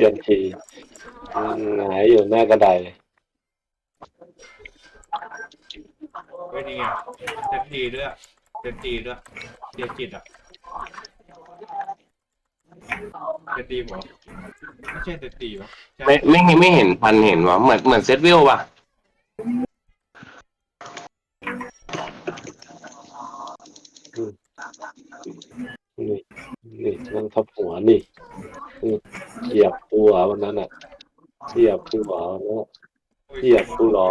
ซียนทีหงายอยู่หน้ากระไดเฮ้ยนี่ไงเซนตีด้วยเซนตีด้วยเดียจิตอะเซนตีหมอไม่ใช่เซนตีปะใช่ไม่ไม่ไม่เห็นพันเห็นวะเหมือนเหมือนเซตวิลป่ะ นี่นี่นั่งทับหัวนี่นี่เหยียบตัววันนั้นอะเหยียบตัวแล้วเหยียบกูเหรอ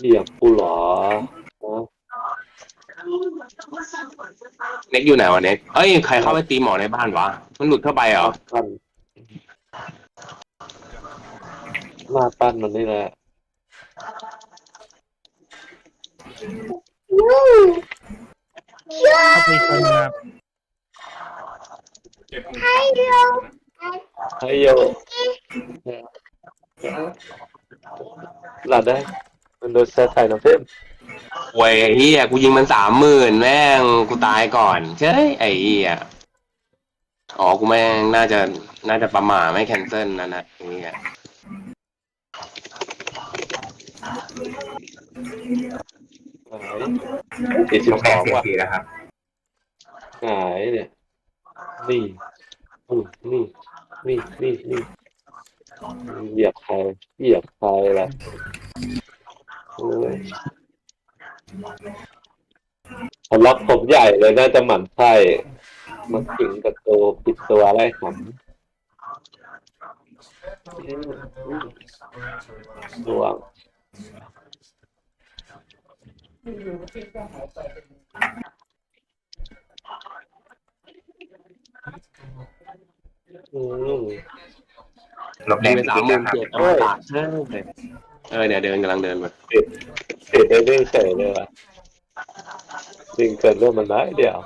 เหยียบกูเหรอฮะเน็กอยู่ไหนวะเน็กเอ้ยใครเข้าไปตีหมอในบ้านวะ มันหลุดเข้าไปเหรอปั้นหน้าปั้นมันนี่แหละ เข้าไปชนครับเจ็บมือให้โยหลัดได้ มันโดนแซะใส่น้ำเพิ่มโว้ยไอ้เฮียกูยิงมันสามหมื่นแม่งกูตายก่อนเฮ้ยไอ้เฮียอ๋อกูแม่งน่าจะน่าจะประมาทไม่แคนเซิลนะนะไอ้เฮีย หายสี่สิบสองว่ะทีแล้วครับหายเนี่ยนี่อืมนี่นี่นี่นี่เหยียบใครเหยียบใครล่ะโอ้ยเขาล็อกผมใหญ่เลยน่าจะหมั่นไส้มาขิงกับตัวปิดตัวไล่ขำดวง อืมลบแดงไปสามหมื่นเจ็ดเอาตาเช่เออเนี่ยเดินกำลังเดินมาติดได้วิ่งเฉยเลยว่ะวิ่งเกินเรื่องมันได้เดียว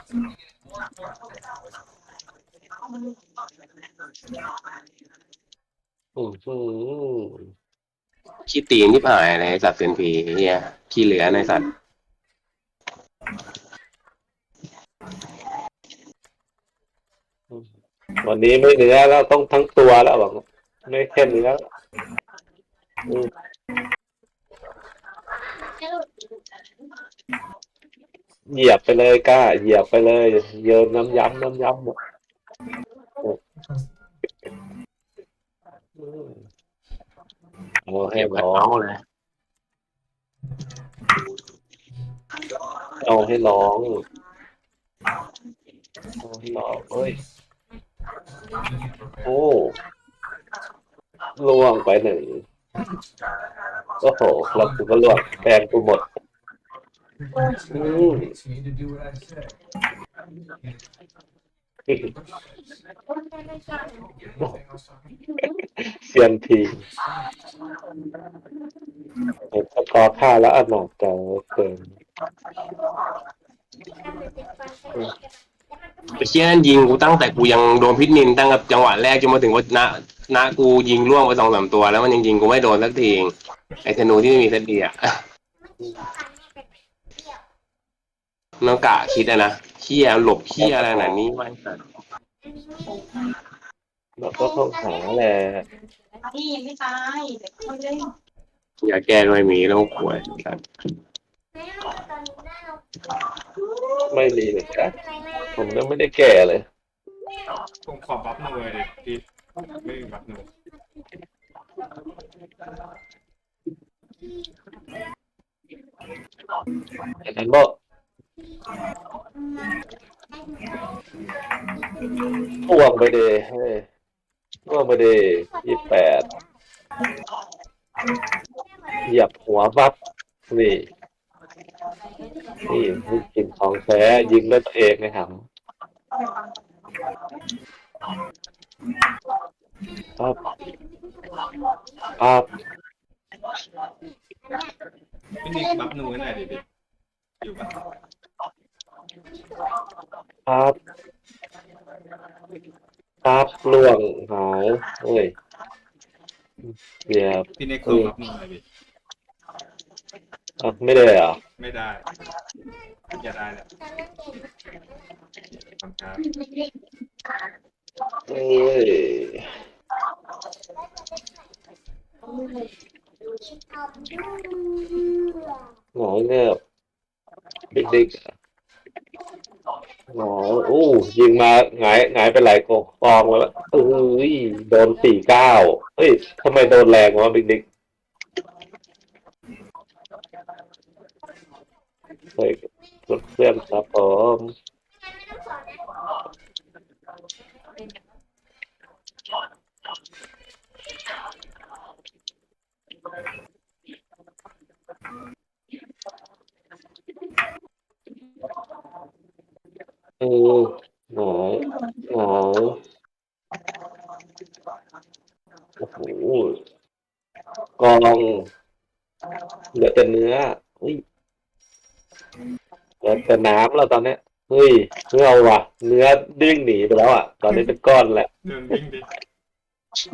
อืมอืมขี้ตีนที่หายอะไรสัตว์เซนพีเฮียขี้เหลือในสัตว์ วันนี้ไม่เนื้อแล้วต้องทั้งตัวแล้วบอกไม่แค่เนื้ออืมเหยียบไปเลยก้าเหยียบไปเลยเยินน้ำย้ำน้ำย้ำหมดอืมเอาให้เก็บอเลย เอาให้ร้องเอาให้ร้องเอ้ย โอ้ล่วงไปหนึ่งโอ้โหแล้วกูก็ล่วงแฟนกูหมดอืมเซียนทีเห็นสกอร์ค่าแล้วอนาจใจเกิน ไอ้เชี่ยนั่นยิงกูตั้งแต่กูยังโดนพิษนินตั้งแต่จังหวะแรกจนมาถึงว่าณณกูยิงล่วงไปสองสามตัวแล้วมันยังยิงกูไม่โดนสักทีไอ้ธนูที่ไม่มีเซตเดียน้องกะคิดอะนะเขี้ยหลบเขี้ยอะไรขนาดนี้ไว้สัตว์เราก็ต้องหาแหละนี่ยังไม่ตายแต่คนเล่นอย่าแก้ด้วยหมีแล้วป่วยสัตว์ ไม่มีเหมือนกันผมยังไม่ได้แก่เลยผมขอบัฟหน่อยดิพี่ไม่มีบัฟหนูแต่นั้นบอกพ่วงไปเดเฮ้ยพ่วงไปเดยี่แปดเหยียบหัวปั๊บนี่ นี่นี่กินของแท้ยิงด้วยตัวเองนะครับปั๊บปั๊บพี่นิกบัฟหนูให้หน่อยดิพี่อยู่ปะปั๊บปั๊บล่วงหายเฮ้ยเหยียบพี่นิกขอบัฟหนูหน่อยดิอะไม่ได้เหรอะไม่ได้ อย่าได้แล้ว ทำการเอ้ยหงอเงือบบิ๊กดิกหงอยอู้ยิงมาหงายหงายไปหลายกองฟองแล้วเอ้ยโดนสี่เก้าเฮ้ยทำไมโดนแรงวะบิ๊กดิกเฮ้ยเพื่อนครับผม เออหงายหงายโอ้โหกองเหลือแต่เนื้อเฮ้ยเหลือแต่น้ำแล้วตอนเนี้ยเฮ้ยเงาว่ะ เนื้อดิ้งหนีไปแล้วอะ ตอนนี้เป็นก้อนแล้วเดินวิ่งดิ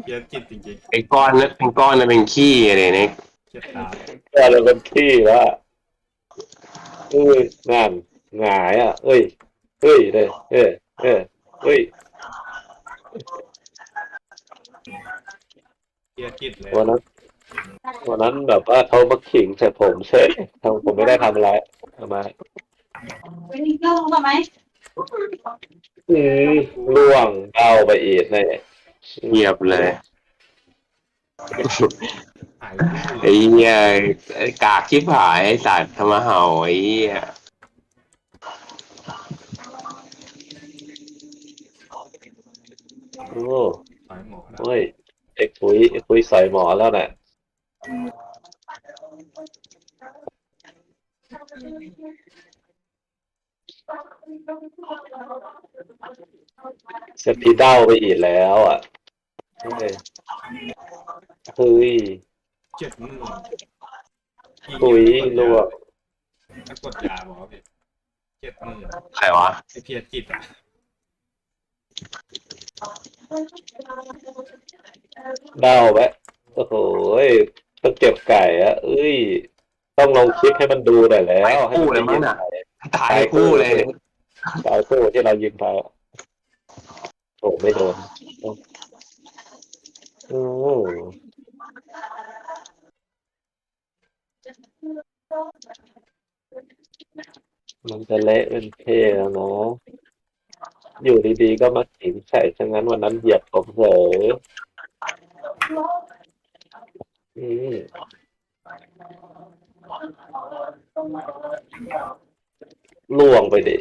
เกียร์จิตจริงไอ้ก้อนนั้นเป็นก้อนนั้นเป็นขี้อะไรเนี่ยๆเกียร์ตามก้อนแล้วเป็นขี้แล้วอะเอ้ยนั่นหงายอะ เอ้ยเฮ้ยเลยเอ้ยเอ้ยเฮ้ยเกียร์จิตเลยวันนั้นวันนั้นแบบว่าเขามาขิงใส่ผมเฉยทำผมไม่ได้ทำอะไรทำไมเป็นอีกเรื่องมาไหมอืมล่วงเอาไปอีกเนี่ย เงียบเลยหายไอ้เหี้ยไอ้กากชิบหายไอ้สัตว์ทำมาเห่าไอ้เหี้ยโอ้สายหมอแล้วเฮ้ยไอ้คุยไอ้คุยใส่หมอแล้วน่ะ เซพีเด้าไปอีกแล้ว อะเฮ้ยเฮ้ยเจ็ดหมื่นคุยล่วงถ้ากดยาบอกว่าพี่เจ็ดหมื่นใครวะไอเพียร์จิตอะเด้าไปโอ้โหต้องเก็บไก่อะเอ้ย ต้องลงคลิปให้มันดูหน่อยแล้ว ให้มันได้ยินหน่อย ตายคู่เลยตายคู่ที่เรายิงไปโอ้ไม่โดนโอ้มันจะเละเป็นเทแล้วเนาะอยู่ดีๆก็มาขิงใส่ฉะนั้นวันนั้นเหยียบผมเผลออืม ล่วงไปดิ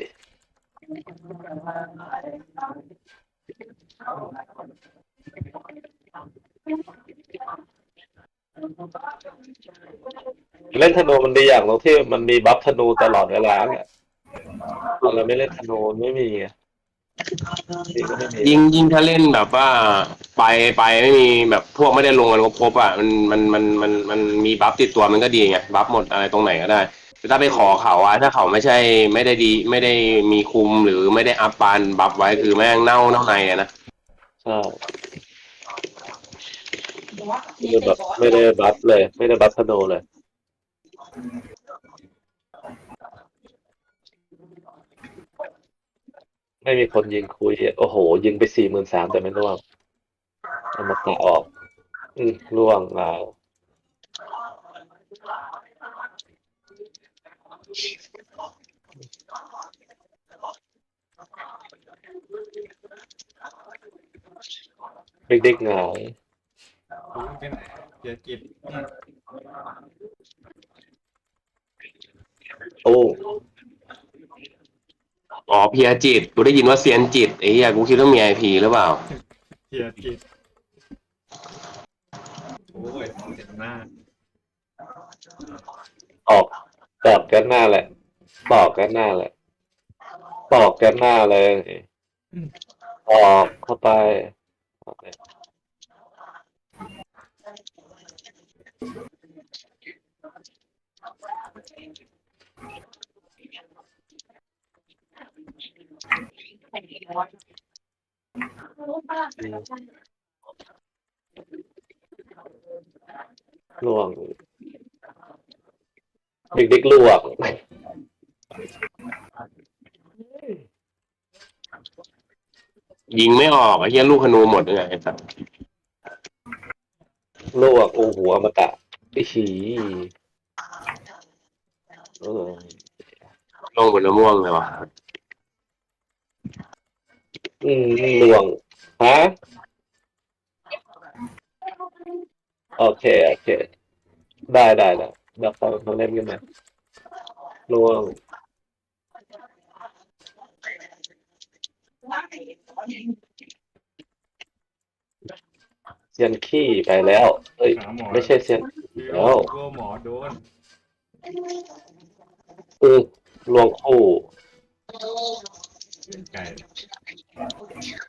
เล่นธนูมันดีอย่างตรงที่มันมีบัฟธนูตลอดเวลาเนี่ยเราไม่เล่นธนูไม่มีไงนี่ก็ไม่มียิงยิงถ้าเล่นแบบว่าไปไปไม่มีแบบพวกไม่ได้ลงกันครบๆอะมันมันมันมันมันมีบัฟติดตัวมันก็ดีไงบัฟหมดอะไรตรงไหนก็ได้ ถ้าไปขอเขาอะถ้าเขาไม่ใช่ไม่ได้ดีไม่ได้มีคุมหรือไม่ได้อัพปานบัฟไว้คือแม่งเน่าเน่าในอะนะใช่คือแบบไม่ได้บัฟเลย ไม่ได้บัฟธนูเลย ไม่มีคนยิงคุย โอ้โห ยิงไปสี่หมื่นสามแต่ไม่ร่วงเอามาตัออก อืมร่วงอ่า เด็กๆเหงารู้ไปไหนเกียร์จิตอืมโอ้อ๋อเพียจิต กูได้ยินว่าเซียนจิตไอ้เหี้ยกูคิดว่ามีไอพีหรือเปล่า เกียร์จิตโอ้ยเจ็บหน้าออก ตอกกันหน้าแหละตอกกันหน้าแหละตอกกันหน้าเลยออกเข้าไปล่วง เด็กๆลวกยิงไม่ออกไอ้เหี้ยลูกขนูหมดเลยไอ้สัสลวกโอ้หัวมาตะไอ้ฉีเลงบนละม่วงเลยวะอืมลวงฮะโอเคโอเค ได้ได้ได้ ดี๋ยวเขาเขาเล่นกันมาลวงเซียนขี้ไปแล้ว เอ้ย หาหมอไม่ใช่เซียนพี่แล้วกลัวหมอโดนเออลวงคู่เป็นไก่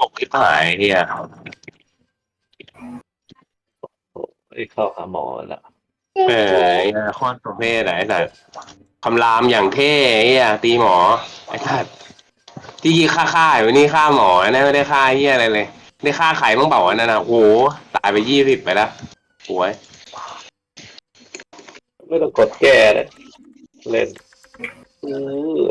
ตกที่หายเฮียไอ้ยเข้าหาหมอแล้ว เออไอ้โคตรประเภทไหนแต่คำรามอย่างเท่ไอ้เฮียตีหมอไอ้สัสที่ฆ่าฆ่าอยู่นี่ฆ่าหมอนะไม่ได้ฆ่าเฮียอะไรเลย ได้ฆ่าไข่บ้างเปล่าอันนั้นนะโอ้โหตายไปยี่สิบไปแล้วโอ้ยไม่ต้องกดแก้เลยเล่นเออ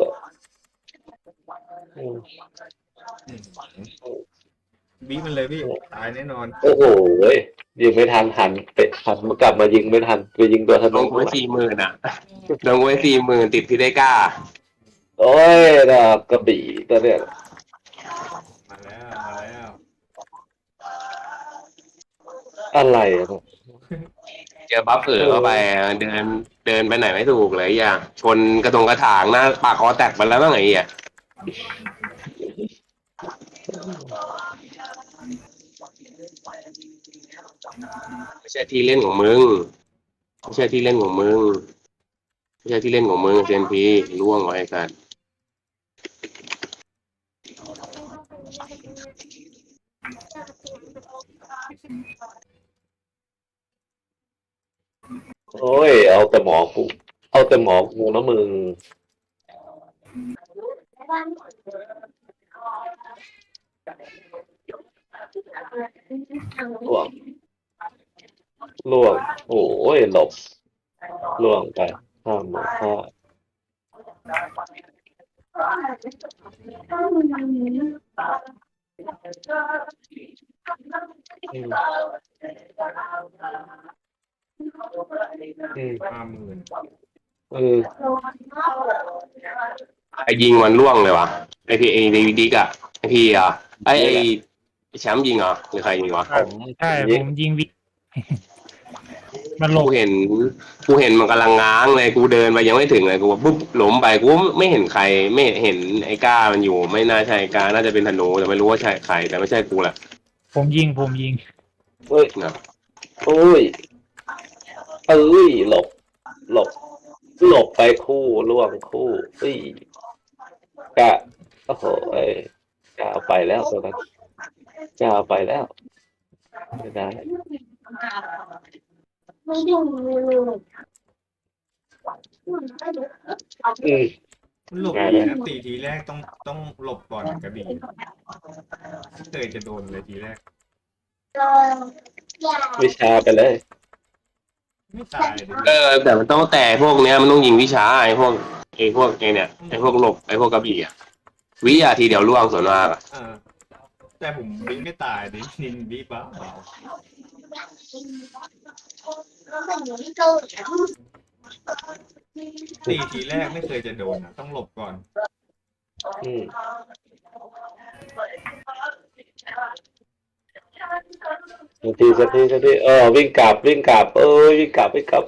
บีบมันเลยพี่ตายแน่นอนโอ้โหเว้ยยิงไม่ทันหันเตะหันมากลับมายิงไม่ทันไปยิงตัวธลนูงไว้สี่หมื่นอะลงไว้สี่หมื่นติดที่ได้กล้า โอ้ยนะกระบี่ตัวเนี้ยมาแล้วมาแล้วอะไรอะเนี่ยเจอบัฟเผลอเข้าไปเดินเดินไปไหนไม่ถูกเลยอย่างชนกระตงกระถางหน้าปากคอแตกไปแล้วบ้างไงอะ ไม่ใช่ที่เล่นของมึง ไม่ใช่ที่เล่นของมึง ไม่ใช่ที่เล่นของมึงเซนพีล่วงไว้กันโอ้ย เอาแต่หมอกู เอาแต่หมอกูนะมึงล่วง ล่วง โอ้ยหลบล่วงไปห้ามหมอห้าอืมอืมห้าหมื่นเออไอยิงมันล่วงเลยวะไอพีไอดีดีกอะไอพีอะไอไอแชมป์ยิงเหรอหรือใครยิงวะ ผมใช่ยิผงมยิงวิ มันหลกูบเห็นกูเห็นมันกำลังง้างเลยกูเดินไปยังไม่ถึงเลยกูปุ๊บล้มไปกูไม่เห็นใครไม่เห็นไอ้ก้ามันอยู่ ไม่น่าใช่ไอ้ก้าน่าจะเป็นธนูแต่ไม่รู้ว่าใช่ใครแต่ไม่ใช่กูแหละผมยิงผมยิง เฮ้ยนะโอ้ยเอ้ยหลบ หลบ หลบไปคู่ล่วงคู่เอ้ยกะโอ้โหเอ้ยกะเอาไปแล้วตัวนั้นกะเอาไปแล้วไม่ได้ไม่ดู อืม หลบดีนะตีทีแรกต้องต้องหลบก่อนกระบี่ไม่เคยจะโดนเลยทีแรก วิชาไปเลย ไม่ตายเลยเออ แต่มันต้องแต่พวกเนี้ยมันต้องยิงวิชาไอ้พวกไอ้พวกไอ้เนี่ยไอ้พวกหลบไอ้พวกกระบี่อะวิอะทีเดียวล่วงส่วนมากอะเออแต่ผมบีบไม่ตายดินินบีบเปล่าเปล่า ตีทีแรกไม่เคยจะโดนอะต้องหลบก่อน อืมสักทีสักทีสักทีเออวิ่งกลับวิ่งกลับ เอ้ยวิ่งกลับวิ่งกลับ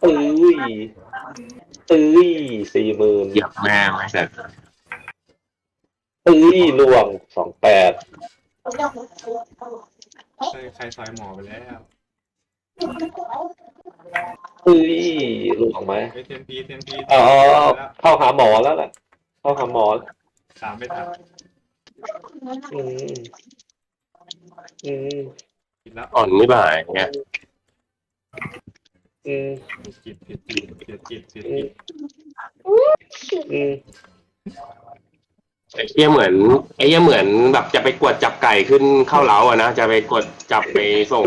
เอ้ยเอ้ยสี่หมื่นเหยียบแม่งไอ้สัสเอ้ยล่วงสองแปด เคยใครซอยหมอไปแล้วเอ้ยล่วงไหมเอเทนพีเทนพีอ๋อเข้าหาหมอแล้วล่ะ เข้าหาหมอแล้วตามไม่ทันอืมอืมผิดแล้วอ่อนไม่บ่ายเนี่ยอืมผิดจิตผิดจิตผิดจิตผิดจิตอืม ไอ้เหี้ยเหมือนไอ้เหี้ยเหมือนแบบจะไปกวดจับไก่ขึ้นเข้าเล้าอะนะจะไปกดจับไปส่ง